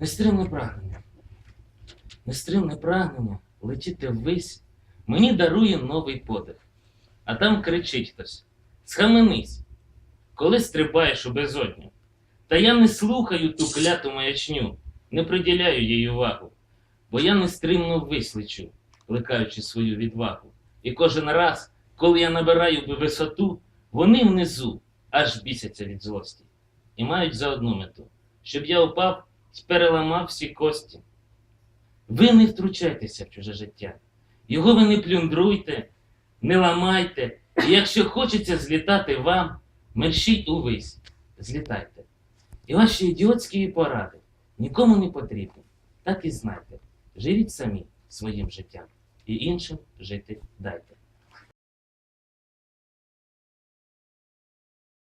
Нестримне прагнення. Нестримне прагнення летіти ввись мені дарує новий подих. А там кричить хтось: Схаменись, коли стрибаєш у безодню. Та я не слухаю ту кляту маячню, не приділяю їй увагу, бо я нестримно ввись лечу, плекаючи свою відвагу. І кожен раз, коли я набираю би висоту, вони внизу аж бісяться від злості і мають за одну мету, щоб я упав переламав всі кості. Ви не втручайтеся в чуже життя, його ви не плюндруйте, не ламайте, і якщо хочеться злітати вам, мерщіть увись, злітайте. І ваші ідіотські поради нікому не потрібні. Так і знайте, живіть самі своїм життям і іншим жити дайте.